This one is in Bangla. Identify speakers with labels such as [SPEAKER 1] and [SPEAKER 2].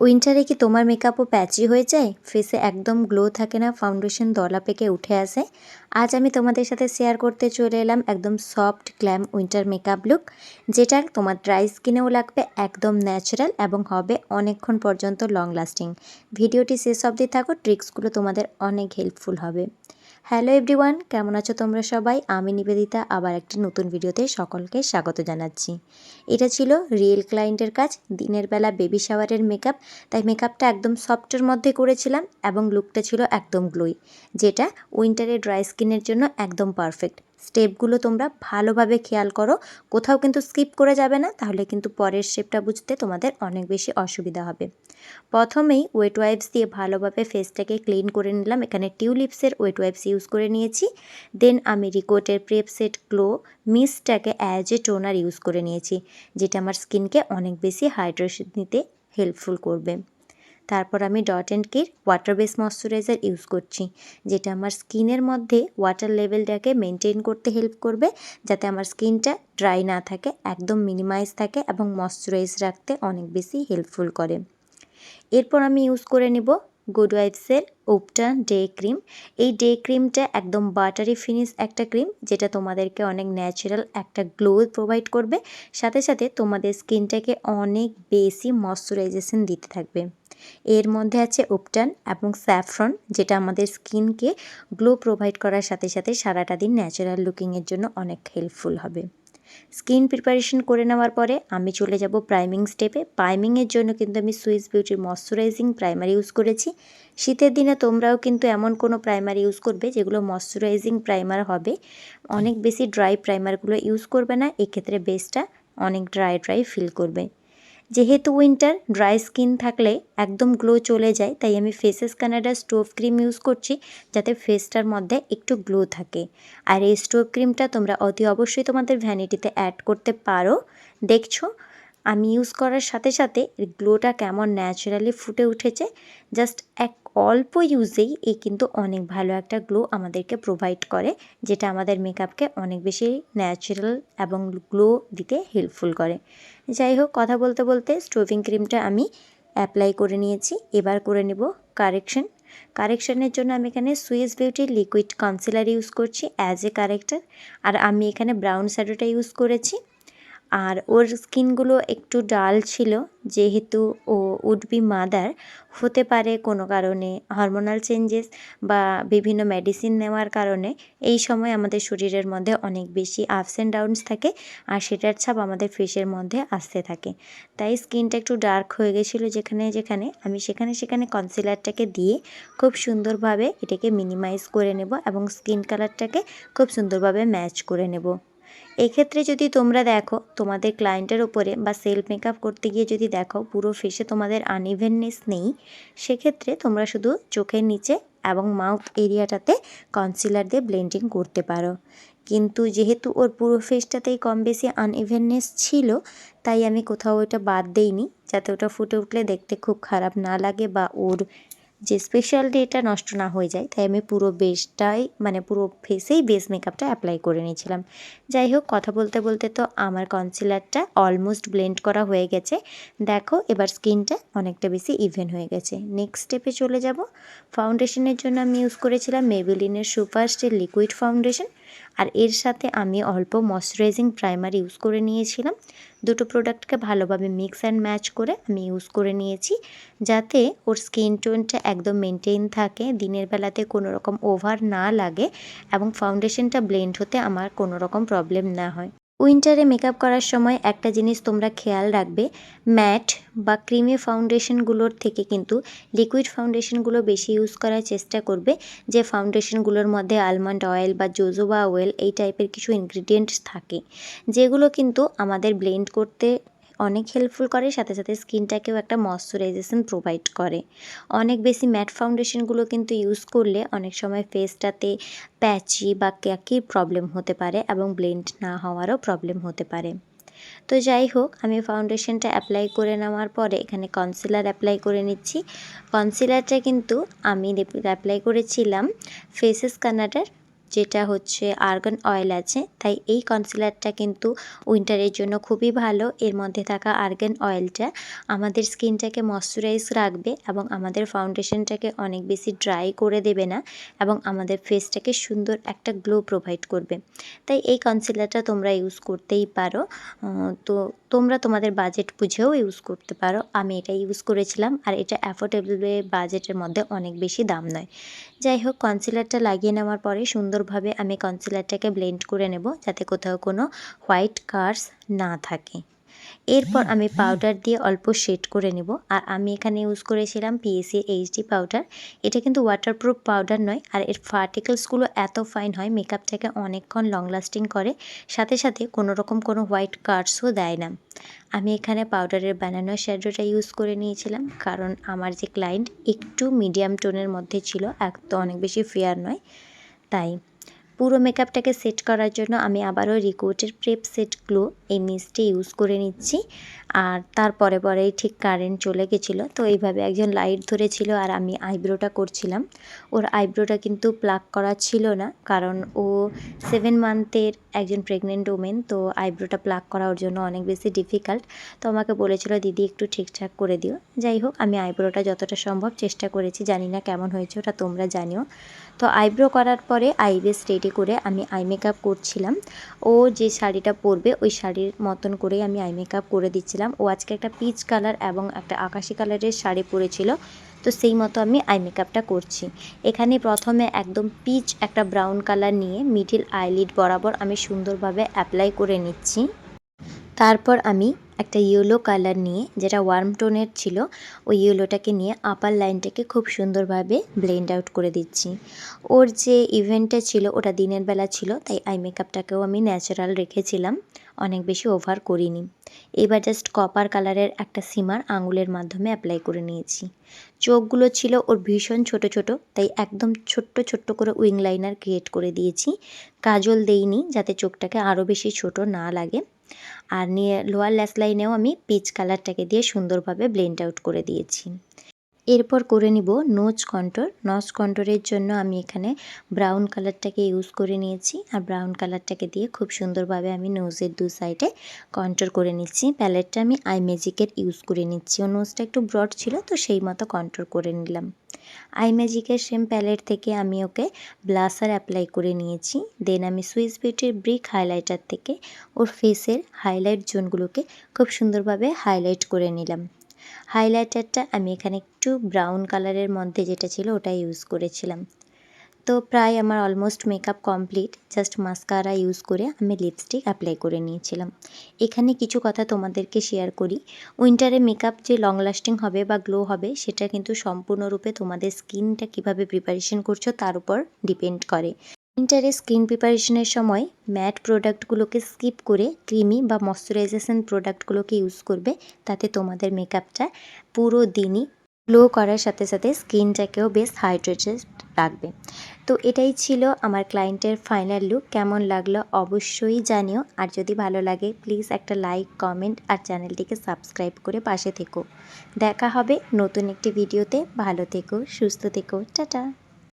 [SPEAKER 1] উইন্টারে কি তোমার মেকআপও প্যাচি হয়ে যায়? ফেসে একদম গ্লো থাকে না, ফাউন্ডেশন দলা পেকে উঠে আসে। আজ আমি তোমাদের সাথে শেয়ার করতে চলে এলাম একদম soft, glam winter makeup look, যেটা তোমার ড্রাই স্কিনেও লাগবে, একদম ন্যাচারাল এবং হবে অনেকক্ষণ পর্যন্ত লং লাস্টিং ভিডিওটি শেষ অবধি থাকো, ট্রিক্সগুলো তোমাদের অনেক হেল্পফুল হবে। হ্যালো এভরিওয়ান, কেমন আছো তোমরা সবাই? আমি নিবেদিতা, আবার একটি নতুন ভিডিওতে সকলকে স্বাগত জানাচ্ছি। এটা ছিল রিয়েল ক্লায়েন্টের কাজ, দিনের বেলা বেবি শাওয়ারের মেকআপ। তাই মেকআপটা একদম সফটের মধ্যে করেছিলাম এবং লুকটা ছিল একদম গ্লোই, যেটা উইন্টারে ড্রাই স্কিনের জন্য একদম পারফেক্ট। স্টেপগুলো তোমরা ভালোভাবে খেয়াল করো। কোথাও কিন্তু স্কিপ করে যাবে না, তাহলে কিন্তু পরের স্টেপটা বুঝতে তোমাদের অনেক বেশি অসুবিধা হবে। প্রথমেই ওয়েট ওয়াইপস দিয়ে ভালোভাবে ফেসটাকে ক্লিন করে নিলাম। এখানে টিউলিপসের ওয়েট ওয়াইপস ইউজ করে নিয়েছি। দেন আমি রিকোটের প্রেপ সেট গ্লো মিসটাকে অ্যাজ এ টোনার ইউজ করে নিয়েছি, যেটা আমার স্কিনকে অনেক বেশি হাইড্রেশন নিতে হেল্পফুল করবে। তারপর আমি ডট অ্যান্ড কির ওয়াটার বেস ময়শ্চারাইজার ইউজ করছি, যেটা আমার স্কিনের মধ্যে ওয়াটার লেভেলটাকে মেনটেন করতে হেল্প করবে, যাতে আমার স্কিনটা ড্রাই না থাকে, একদম মিনিমাইজ থাকে এবং ময়শ্চারাইজ রাখতে অনেক বেশি হেল্পফুল করে। এরপর আমি ইউজ করে নেব গুড ওয়াইফসের উপটান ডে ক্রিম এই ডে ক্রিমটা একদম বাটারি ফিনিশ একটা ক্রিম যেটা তোমাদেরকে অনেক ন্যাচারাল একটা গ্লো প্রোভাইড করবে, সাথে সাথে তোমাদের স্কিনটাকে অনেক বেশি ময়শ্চারাইজেশন দিতে থাকবে। এর মধ্যে আছে উপটান এবং স্যাফ্রন, যেটা আমাদের স্কিনকে গ্লো প্রোভাইড করার সাথে সাথে সারাটা দিন ন্যাচারাল লুকিংয়ের জন্য অনেক হেল্পফুল হবে। স্কিন প্রিপারেশন করে নেওয়ার পরে আমি চলে যাব প্রাইমিং স্টেপে। প্রাইমিংয়ের জন্য কিন্তু আমি সুইস বিউটির ময়শ্চারাইজিং প্রাইমার ইউজ করেছি। শীতের দিনে তোমরাও কিন্তু এমন কোনো প্রাইমার ইউজ করবে যেগুলো ময়শ্চারাইজিং প্রাইমার হবে। অনেক বেশি ড্রাই প্রাইমারগুলো ইউজ করবে না, এক্ষেত্রে বেসটা অনেক ড্রাই ড্রাই ফিল করবে। যেহেতু উইন্টার ড্রাই স্কিন থাকলে একদম গ্লো চলে যায়, তাই আমি Faces Canada strobe cream use করছি, যাতে ফেসটার মধ্যে একটু গ্লো থাকে। আর এই স্টোভ ক্রিমটা তোমরা অতি অবশ্যই তোমাদের ভ্যানিটিতে অ্যাড করতে পারো। দেখছ, আমি ইউজ করার সাথে সাথে গ্লোটা কেমন ন্যাচারালি ফুটে উঠেছে জাস্ট এক অল্প ইউজেই এই কিন্তু অনেক ভালো একটা গ্লো আমাদেরকে প্রোভাইড করে, যেটা আমাদের মেকআপকে অনেক বেশি ন্যাচারাল এবং গ্লো দিতে হেল্পফুল করে। যাই হোক, কথা বলতে বলতে স্টোভিং ক্রিমটা আমি অ্যাপ্লাই করে নিয়েছি। এবার করে নেব কারেকশন কারেকশনের জন্য আমি এখানে সুইস বিউটির লিকুইড কনসিলার ইউজ করছি অ্যাজ এ কারেক্টার আর আমি এখানে ব্রাউন শ্যাডোটা ইউজ করেছি। আর ওর স্কিনগুলো একটু ডাল ছিল, যেহেতু ও উড বি মাদার হতে পারে কোনো কারণে হরমোনাল চেঞ্জেস বা বিভিন্ন মেডিসিন নেওয়ার কারণে এই সময় আমাদের শরীরের মধ্যে অনেক বেশি আপস অ্যান্ড ডাউনস থাকে আর সেটার ছাপ আমাদের ফেসের মধ্যে আসতে থাকে। তাই স্কিনটা একটু ডার্ক হয়ে গেছিল যেখানে যেখানে, আমি সেখানে সেখানে কনসিলারটাকে দিয়ে খুব সুন্দরভাবে এটাকে মিনিমাইজ করে নেব এবং স্কিন কালারটাকে খুব সুন্দরভাবে ম্যাচ করে নেব। এক্ষেত্রে যদি তোমরা দেখো, তোমাদের ক্লায়েন্টের ওপরে বা সেলফ মেকআপ করতে গিয়ে যদি দেখো, পুরো ফেসে তোমাদের আনইভেননেস নেই, সেক্ষেত্রে তোমরা শুধু চোখের নিচে এবং মাউথ এরিয়াটাতে কনসিলার দিয়ে ব্লেন্ডিং করতে পারো। কিন্তু যেহেতু ওর পুরো ফেসটাতেই কম বেশি আনইভেননেস ছিল, তাই আমি কোথাও ওটা বাদ দেইনি, যাতে ওটা ফুটে উঠলে দেখতে খুব খারাপ না লাগে বা ওর যে স্পেশাল ডেটা নষ্ট না হয়ে যায়, তাই আমি পুরো বেসটাই মানে পুরো ফেসেই বেস মেকআপটা অ্যাপ্লাই করে নিয়েছিলাম। যাই হোক, কথা বলতে বলতে তো আমার কনসিলারটা অলমোস্ট ব্লেন্ড করা হয়ে গেছে। দেখো, এবার স্কিনটা অনেকটা বেশি ইভেন হয়ে গেছে। নেক্সট স্টেপে চলে যাব। ফাউন্ডেশনের জন্য আমি ইউজ করেছিলাম মেবিলিনের সুপারস্টের লিকুইড ফাউন্ডেশন আর এর সাথে আমি অল্প ময়শ্চারাইজিং প্রাইমার ইউজ করে নিয়েছিলাম। দুটো প্রোডাক্টকে ভালোভাবে মিক্স অ্যান্ড ম্যাচ করে আমি ইউজ করে নিয়েছি, যাতে ওর স্কিন টোনটা একদম মেনটেন থাকে, দিনের বেলাতে কোনো রকম ওভার না লাগে এবং ফাউন্ডেশনটা ব্লেন্ড হতে আমার কোনো রকম প্রবলেম না হয়। উইন্টারে মেকআপ করার সময় একটা জিনিস তোমরা খেয়াল রাখবে, ম্যাট বা ক্রিমি ফাউন্ডেশনগুলোর থেকে কিন্তু লিকুইড ফাউন্ডেশনগুলো বেশি ইউজ করার চেষ্টা করবে, যে ফাউন্ডেশনগুলোর মধ্যে আলমন্ড অয়েল বা জোজোবা অয়েল এই টাইপের কিছু ইনগ্রিডিয়েন্টস থাকে, যেগুলো কিন্তু আমাদের ব্লেন্ড করতে অনেক হেল্পফুল করে, সাথে সাথে স্কিনটাকেও একটা ময়শ্চারাইজেশন প্রোভাইড করে। অনেক বেশি ম্যাট ফাউন্ডেশনগুলো কিন্তু ইউজ করলে অনেক সময় ফেসটাতে প্যাচি বা ক্যাকির প্রবলেম হতে পারে এবং ব্লেন্ড না হওয়ারও প্রবলেম হতে পারে। তো যাই হোক, আমি ফাউন্ডেশনটা অ্যাপ্লাই করে নেওয়ার পরে এখানে কনসিলার অ্যাপ্লাই করে নিচ্ছি। কনসিলারটা কিন্তু আমি অ্যাপ্লাই করেছিলাম ফেসেস কানাডার যেটা হচ্ছে আর্গান অয়েল আছে, তাই এই কনসিলারটা কিন্তু উইন্টারের জন্য খুবই ভালো। এর মধ্যে থাকা আর্গান অয়েলটা আমাদের স্কিনটাকে ময়শ্চারাইজ রাখবে এবং আমাদের ফাউন্ডেশনটাকে অনেক বেশি ড্রাই করে দেবে না এবং আমাদের ফেসটাকে সুন্দর একটা গ্লো প্রোভাইড করবে। তাই এই কনসিলারটা তোমরা ইউজ করতেই পারো। তো তোমরা তোমাদের বাজেট বুঝেও ইউজ করতে পারো। আমি এটা ইউজ করেছিলাম আর এটা অ্যাফোর্ডেবল বাজেটের মধ্যে অনেক বেশি দাম নয়। যাই হোক কনসিলারটা লাগিয়ে নেওয়ার পরে সুন্দরভাবে আমি কনসিলারটাকে ব্লেন্ড করে নেব যাতে কোথাও কোনো হোয়াইট কার্স না থাকে। এরপর আমি পাউডার দিয়ে অল্প শেড করে নেব। আর আমি এখানে ইউজ করেছিলাম পিএসি এইচডি পাউডার এটা কিন্তু ওয়াটারপ্রুফ পাউডার নয়, আর এর পার্টিকেলসগুলো এত ফাইন হয় মেকআপটাকে অনেকক্ষণ লং লাস্টিং করে, সাথে সাথে কোনো রকম কোনো হোয়াইট কার্ডসও দেয় না। আমি এখানে পাউডারের বানানো শ্যাডোটা ইউজ করে নিয়েছিলাম, কারণ আমার যে ক্লায়েন্ট একটু মিডিয়াম টোনের মধ্যে ছিল এক তো অনেক বেশি ফেয়ার নয়। তাই পুরো মেকআপটাকে সেট করার জন্য আমি আবারও রিকোটের প্রেপ সেট গ্লো এই মিসটি ইউজ করে নিচ্ছি। আর তারপরে পরেই ঠিক কারেন্ট চলে গেছিল, তো এইভাবে একজন লাইট ধরেছিল আর আমি আইব্রোটা করছিলাম। ওর আইব্রোটা কিন্তু প্লাক করা ছিল না, কারণ ও সেভেন মান্থের একজন প্রেগনেন্ট ওমেন, তো আইব্রোটা প্লাক করা ওর জন্য অনেক বেশি ডিফিকাল্ট। তো আমাকে বলেছিল, দিদি, একটু ঠিকঠাক করে দিও। যাই হোক, আমি আইব্রোটা যতটা সম্ভব চেষ্টা করেছি, জানি না কেমন হয়েছে, ওটা তোমরা জানিও। তো আইব্রো করার পরে আইবেস রেডি করে আমি আই মেকআপ করছিলাম। ও যে শাড়িটা পরবে, ওই শাড়ির মতন করেই আমি আই মেকআপ করে দিচ্ছিলাম। ও আজকে একটা পিচ কালার এবং একটা আকাশি কালারের শাড়ি পরেছিল, তো সেই মতো আমি আই মেকআপটা করছি। এখানে প্রথমে একদম পিচ একটা ব্রাউন কালার নিয়ে মিডিল আইলিড বরাবর আমি সুন্দরভাবে অ্যাপ্লাই করে নিচ্ছি। তারপর আমি একটা ইয়েলো কালার নিয়ে, যেটা ওয়ার্ম টোনের ছিল, ওই ইয়েলোটাকে নিয়ে আপার লাইনটাকে খুব সুন্দরভাবে ব্লেন্ড আউট করে দিচ্ছি। ওর যে ইভেন্টটা ছিল, ওটা দিনের বেলা ছিল, তাই আই মেকআপটাকেও আমি ন্যাচারাল রেখেছিলাম, অনেক বেশি ওভার করিনি। এবার জাস্ট কপার কালারের একটা সিমার আঙুলের মাধ্যমে অ্যাপ্লাই করে নিয়েছি। চোখগুলো ছিল ওর ভীষণ ছোট ছোট, তাই একদম ছোট্ট ছোট্ট করে উইং লাইনার ক্রিয়েট করে দিয়েছি। কাজল দেইনি, যাতে চোখটাকে আরও বেশি ছোট না লাগে। আর নিয়ে লোয়ার ল্যাস লাইনেও আমি পিচ কালারটাকে দিয়ে সুন্দরভাবে ব্লেন্ড আউট করে দিয়েছি। এরপর করে নিব নোজ কন্ট্রোর নজ কন্ট্রোরের জন্য আমি এখানে ব্রাউন কালারটাকে ইউজ করে নিয়েছি। আর ব্রাউন কালারটাকে দিয়ে খুব সুন্দরভাবে আমি নোজের দু সাইডে কন্ট্রোর করে নিচ্ছি। প্যালেটটা আমি আই ম্যাজিকের ইউজ করে নিচ্ছি। ও নোজটা একটু ব্রড ছিল, তো সেই মতো কন্ট্রোর করে নিলাম। আই ম্যাজিকের সেম প্যালেট থেকে আমি ওকে ব্লাসার অ্যাপ্লাই করে নিয়েছি। দেন আমি সুইস বিউটির ব্রিক হাইলাইটার থেকে ওর ফেসের হাইলাইট জোনগুলোকে খুব সুন্দরভাবে হাইলাইট করে নিলাম। হাইলাইটারটা আমি এখানে একটু ব্রাউন কালারের মধ্যে যেটা ছিল ওটা ইউজ করেছিলাম। তো প্রায় আমার almost makeup complete just mascara use করে আমি লিপস্টিক অ্যাপ্লাই করে নিয়েছিলাম। এখানে কিছু কথা তোমাদেরকে শেয়ার করি। উইন্টারে মেকআপ যে লং লাস্টিং হবে বা গ্লো হবে, সেটা কিন্তু সম্পূর্ণরূপে তোমাদের স্কিনটা কীভাবে প্রিপারেশন করছ তার উপর ডিপেন্ড করে। উইন্টারে স্কিন প্রিপারেশনের সময় ম্যাট প্রোডাক্টগুলোকে স্কিপ করে ক্রিমি বা ময়শ্চারাইজেশন প্রোডাক্টগুলোকে ইউজ করবে, তাতে তোমাদের মেকআপটা পুরো দিনই গ্লো করার সাথে সাথে স্কিনটাকেও বেশ হাইড্রেটেড রাখবে। তো এটাই ছিল আমার ক্লায়েন্টের ফাইনাল লুক কেমন লাগল অবশ্যই জানিও। আর যদি ভালো লাগে প্লিজ একটা লাইক কমেন্ট আর চ্যানেলটিকে সাবস্ক্রাইব করে পাশে থেকো। দেখা হবে নতুন একটি ভিডিওতে ভালো থেকো, সুস্থ থেকো। টাটা!